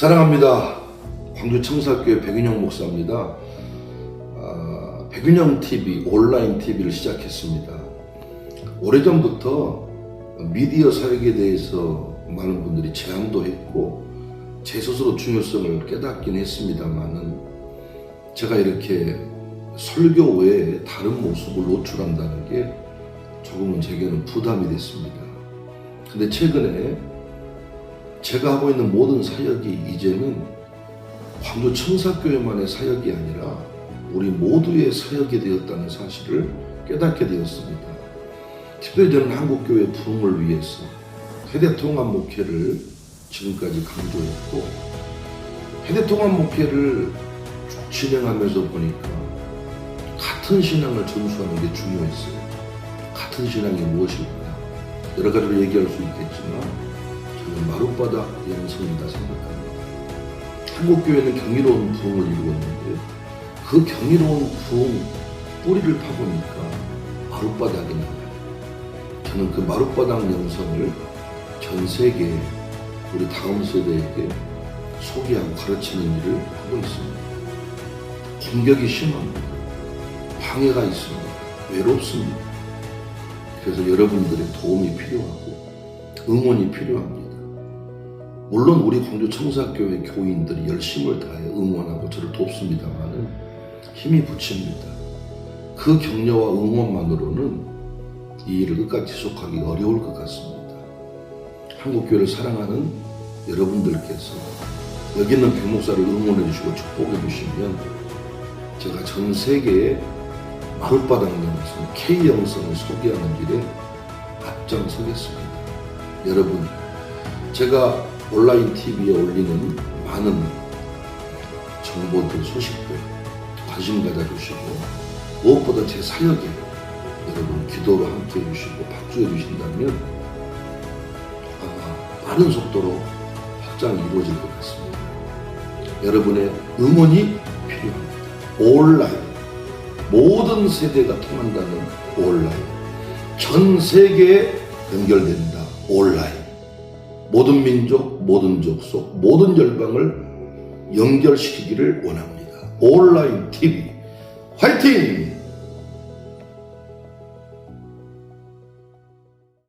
사랑합니다. 광주 청사교회 백윤영 목사입니다. 아, 백윤영 TV 온라인 TV를 시작했습니다. 오래전부터 미디어 사역에 대해서 많은 분들이 제안도 했고 제 스스로 중요성을 깨닫긴 했습니다만은 제가 이렇게 설교 외에 다른 모습을 노출한다는 게 조금은 제게는 부담이 됐습니다. 근데 최근에 제가 하고 있는 모든 사역이 이제는 광주 청사교회만의 사역이 아니라 우리 모두의 사역이 되었다는 사실을 깨닫게 되었습니다. 특별히 저는 한국교회 부흥을 위해서 회대통합 목회를 지금까지 강조했고 회대통합 목회를 쭉 진행하면서 보니까 같은 신앙을 전수하는 게 중요했어요. 같은 신앙이 무엇일까? 여러 가지로 얘기할 수 있겠지만 마룻바닥 양성이다 생각합니다. 한국교회는 경이로운 부흥을 이루었는데 그 경이로운 부흥 뿌리를 파보니까 마룻바닥이 나와요. 저는 그 마룻바닥 영성을 전 세계에 우리 다음 세대에게 소개하고 가르치는 일을 하고 있습니다. 공격이 심합니다. 방해가 있습니다. 외롭습니다. 그래서 여러분들의 도움이 필요하고 응원이 필요합니다. 물론 우리 광주 청사교회 교인들이 열심을 다해 응원하고 저를 돕습니다만은 힘이 붙입니다. 그 격려와 응원만으로는 이 일을 끝까지 지속하기 어려울 것 같습니다. 한국교회를 사랑하는 여러분들께서 여기 있는 백목사를 응원해 주시고 축복해 주시면 제가 전 세계에 마룻바닥 영성, K 영성을 소개하는 일에 앞장서겠습니다. 여러분, 제가 온라인 TV에 올리는 많은 정보들, 소식들 관심 가져주시고 무엇보다 제 사역에 여러분 기도로 함께 해주시고 박수해 주신다면 아마 빠른 속도로 확장이 이루어질 것 같습니다. 여러분의 응원이 필요합니다. 온라인 모든 세대가 통한다는 온라인 전 세계에 연결된다 온라인 모든 민족 모든 족속 모든 열방을 연결시키기를 원합니다. 온라인 TV 화이팅!